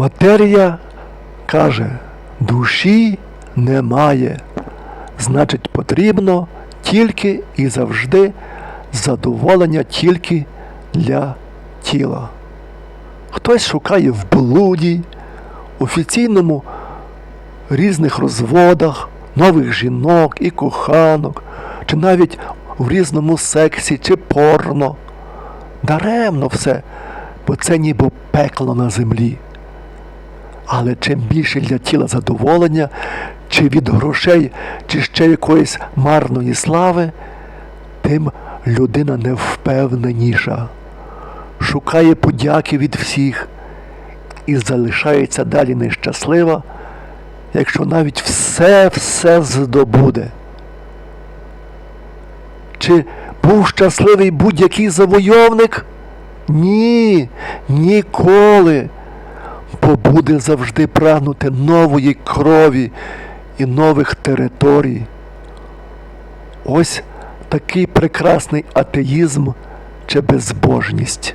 Матерія каже, душі немає. Значить, потрібно тільки і завжди задоволення тільки для тіла. Хтось шукає в блуді, офіційному різних розводах, нових жінок і коханок, чи навіть в різному сексі чи порно. Даремно все, бо це ніби пекло на землі. Але чим більше для тіла задоволення, чи від грошей, чи ще якоїсь марної слави, тим людина невпевненіша, шукає подяки від всіх і залишається далі нещаслива, якщо навіть все-все здобуде. Чи був щасливий будь-який завойовник? Ні, ніколи. Бо буде завжди прагнути нової крові і нових територій. Ось такий прекрасний атеїзм чи безбожність.